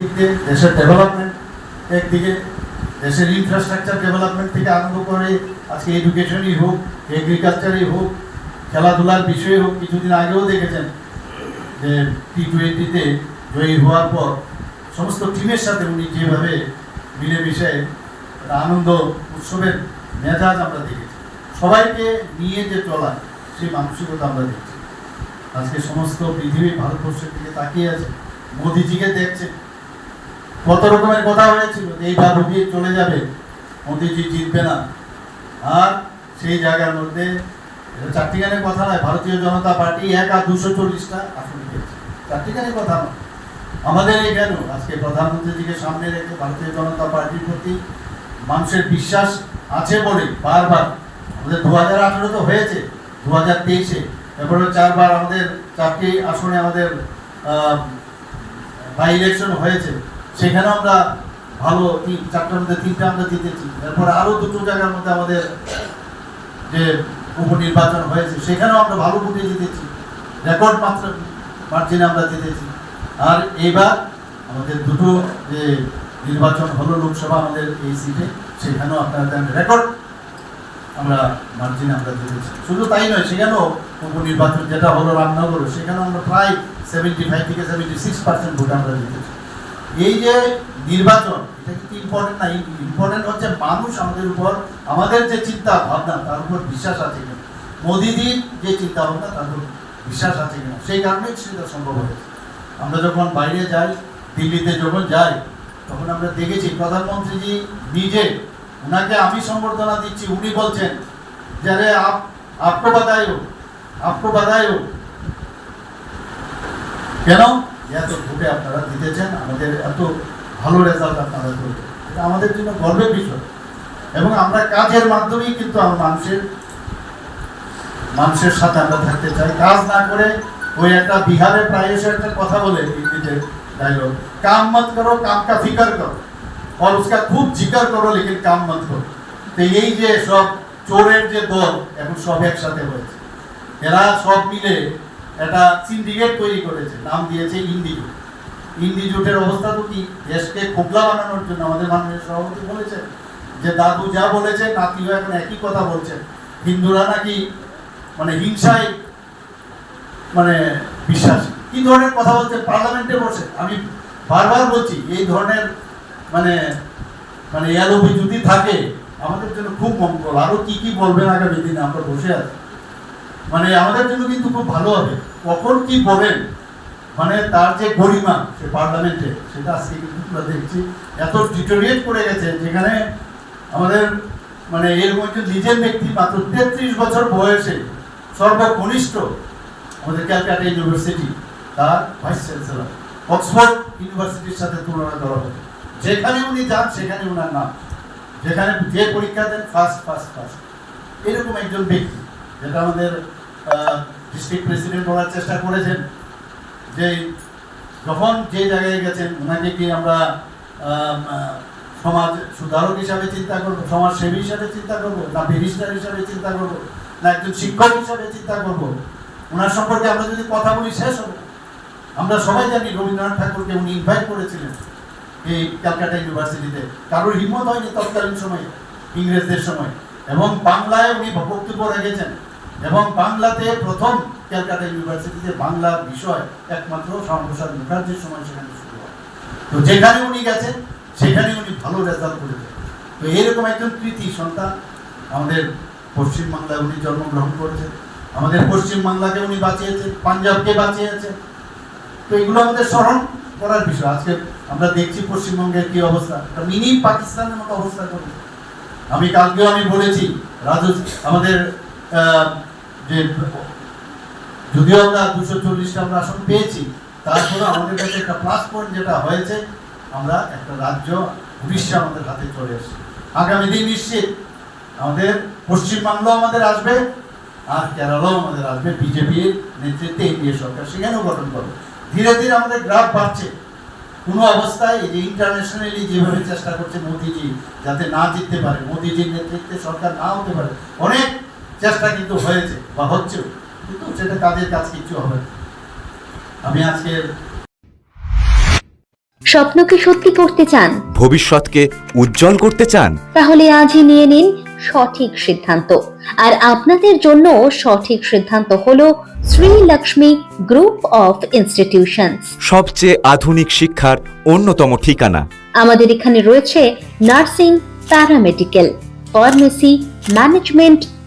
একদিকে দেশের ডেভেলপমেন্ট একদিকে দেশের ইনফ্রাস্ট্রাকচার ডেভেলপমেন্ট থেকে আরম্ভ করে আজকে এডুকেশনই হোক এগ্রিকালচারই হোক, খেলাধুলার বিষয়ে হোক, কিছুদিন আগেও দেখেছেন যে টি টোয়েন্টিতে জয়ী হওয়ার পর সমস্ত টিমের সাথে উনি যেভাবে মিলেমিশে একটা আনন্দ উৎসবের মেজাজ আমরা দেখেছি। সবাইকে নিয়ে যে চলা, সেই মানসিকতা আমরা দেখছি। আজকে সমস্ত পৃথিবী ভারতবর্ষের দিকে তাকিয়ে আছে, মোদিজিকে দেখছে। কত রকমের কথা হয়েছিল এইবার রুগী চলে যাবে, মোদিজি জিতবে না। আর সেই জায়গার মধ্যে চারটিখানের কথা নয়, ভারতীয় জনতা পার্টি এক আর দুশো চল্লিশটা আসন পেয়েছে। চারটিখানের কথা নয়। আমাদের এই কেন? আজকে প্রধানমন্ত্রীজিকে সামনে রেখে ভারতীয় জনতা পার্টির প্রতি মানুষের বিশ্বাস আছে বলে বারবার। আমাদের দু হাজার আঠেরো তো হয়েছে দু হাজার তেইশে। এরপরে চারবার আমাদের চারটি আসনে আমাদের বাই ইলেকশন হয়েছে। সেখানে আমরা ভালো তিন, চারটার মধ্যে তিনটা আমরা জিতেছি। এরপরে আরও দুটো জায়গার মধ্যে আমাদের যে উপনির্বাচন হয়েছে, সেখানেও আমরা ভালো ভোটে জিতেছি। রেকর্ড মাত্র মার্জিনে আমরা জিতেছি। আর এইবার আমাদের দুটো যে নির্বাচন হলো লোকসভা আমাদের এই সিটে, সেখানেও আপনারা জানেন রেকর্ড আমরা মার্জিনে আমরা জিতেছি। শুধু তাই নয়, সেখানেও উপনির্বাচন যেটা হলো রামনগর, সেখানেও আমরা প্রায় সেভেন্টি ফাইভ থেকে সেভেন্টি সিক্স পার্সেন্ট ভোট আমরা জিতেছি। এই যে নির্বাচন, এটা কিন্তু ইম্পর্টেন্ট না ইম্পর্টেন্ট হচ্ছে মানুষ আমাদের উপর, আমাদের যে চিন্তা ভাবনা তার উপর বিশ্বাস আছে কিনা। মোদিজির যে চিন্তা ভাবনা তার উপর বিশ্বাস আছে কিনা। সেই কারণেই সেটা সম্ভব হয়েছে। আমরা যখন বাইরে যাই, দিল্লিতে যখন যাই, তখন আমরা দেখেছি প্রধানমন্ত্রীজি নিজে, ওনাকে আমি সম্বর্ধনা দিচ্ছি, উনি বলছেন যে, আরে আপ, আপকো হো কেন? এত ভোটে আপনারা জিতেছেন আমাদের এত ভালো রেজাল্ট আপনারা করবেন এটা আমাদের জন্য গর্বের বিষয় এবং আমরা কাজের মাধ্যমেই কিন্তু আমরা মানুষের মানুষের সাথে আমরা থাকতে চাই কাজ না করে ওই একটা বিহারে প্রায়শই একটা কথা বলে হিন্দিতে ডায়লগ কাম মত করো কাম কা ফিকর করো और उसका खूब जिक्र करो लेकिन काम मत करो তো এই যে সব চোরের যে দল এখন সব একসাথে হয়েছে এরা সব মিলে একটা সিন্ডিকেট তৈরি করেছে, নাম দিয়েছে ইন্ডিজোট ইন্ডিজোটের অবস্থা তো কি? দেশকে খোকলা বানানোর জন্য আমাদের মাননীয় সভাপতি বলেছেন। যে দাদু যা বলেছে, নাতিও এখন একই কথা বলছেন। হিন্দুরা নাকি মানে হিংসায় মানে বিশ্বাস। কি ধরনের কথা বলছে পার্লামেন্টে বসে। আমি বারবার বলছি, এই ধরনের মানে মানে এলোপি যদি থাকে, আমাদের জন্য খুব মঙ্গল। আরও কি কি বলবেন আগামী দিনে? আমরা বসে আছি। মানে আমাদের জন্য কিন্তু খুব ভালো হবে। কখন কি বলেন? মানে তার যে গরিমা, সে পার্লামেন্টে, সেটা আজকে কিন্তু দেখছি। এত ডিটোরিয়েট করে গেছে, যেখানে আমাদের মানে এরকম একজন নিজের ব্যক্তি মাত্র তেত্রিশ বছর বয়সে সর্বকনিষ্ঠ আমাদের ক্যালকাটা ইউনিভার্সিটি, তার ভাইস চ্যান্সেলর, অক্সফোর্ড ইউনিভার্সিটির সাথে তুলনা করা হবে। যেখানে উনি যান, সেখানে ওনার নাম। যেখানে যে পরীক্ষা দেন ফার্স্ট ফার্স্ট ফার্স্ট এরকম একজন ব্যক্তি, যেটা আমাদের ডিস্ট্রিক্ট প্রেসিডেন্ট বলার চেষ্টা করেছেন যে যখন যে জায়গায় গেছেন, ওনাকে কি আমরা সমাজ সুধারক হিসাবে চিন্তা করব সমাজ সেবী হিসাবে চিন্তা করব, না ব্যারিস্টার হিসাবে চিন্তা করব, না একজন শিক্ষক হিসাবে চিন্তা করব, ওনার সম্পর্কে আমরা যদি কথা বলি, শেষ হবে আমরা সবাই জানি রবীন্দ্রনাথ ঠাকুরকে উনি ইনভাইট করেছিলেন এই ক্যালকাটা ইউনিভার্সিটিতে। কারোর হিম্মত হয়নি তৎকালীন সময়ে, ইংরেজদের সময়। এবং বাংলায় উনি বক্তব্য রেখেছেন এবং বাংলাতে প্রথম ক্যালকাটা ইউনিভার্সিটিতে বাংলা বিষয় একমাত্র শ্যামপ্রসাদ মুখার্জির সময় সেখানে শুরু হয়। তো যেখানে উনি গেছেন, সেখানে উনি ভালো রেজাল্ট করেছেন তো এরকম একজন কৃতি সন্তান আমাদের পশ্চিমবাংলায় উনি জন্মগ্রহণ করেছেন। আমাদের পশ্চিমবাংলাকে উনি বাঁচিয়েছেন, পাঞ্জাবকে বাঁচিয়েছেন। তো এগুলো আমাদের স্মরণ করার বিষয়। আজকে আমরা দেখছি পশ্চিমবঙ্গের কি অবস্থা। মিনি পাকিস্তানের মতো অবস্থা করেছে আমি কালকেও আমি বলেছি, রাজু আমাদের যে যদিও আমরা দুশো চল্লিশটা আমরা আসন পেয়েছি, তারপরে আমাদের কাছে একটা প্লাস পয়েন্ট যেটা হয়েছে, আমরা একটা রাজ্য উড়িষ্যা আমাদের হাতে চলে এসেছে। আগামী দিন নিশ্চিত আমাদের পশ্চিমবাংলাও আমাদের আসবে, আর কেরালাও আমাদের আসবে। বিজেপির নেতৃত্বে এনডিএ সরকার সেখানেও গঠন করবে। ধীরে ধীরে আমাদের গ্রাফ বাড়ছে। কোনো অবস্থায় এই যে ইন্টারন্যাশনালি যেভাবে চেষ্টা করছে মোদিজি, যাতে না জিততে পারে, মোদিজির নেতৃত্বে সরকার না হতে পারে, অনেক চেষ্টা কিন্তু হয়েছে বা হচ্ছেও কিন্তু সেটা কাজের কাজ কিছু হবে আমি আজকের স্বপ্ন কি সত্যি করতে চান? ভবিষ্যৎকে উজ্জ্বল করতে চান? তাহলে আজই নিয়ে নিন সঠিক সিদ্ধান্ত। আর আপনাদের জন্য সঠিক সিদ্ধান্ত হলো Shri Lakshmi group of institutions. সবচেয়ে আধুনিক শিক্ষার অন্যতম ঠিকানা। আমাদের এখানে রয়েছে nursing paramedical pharmacy management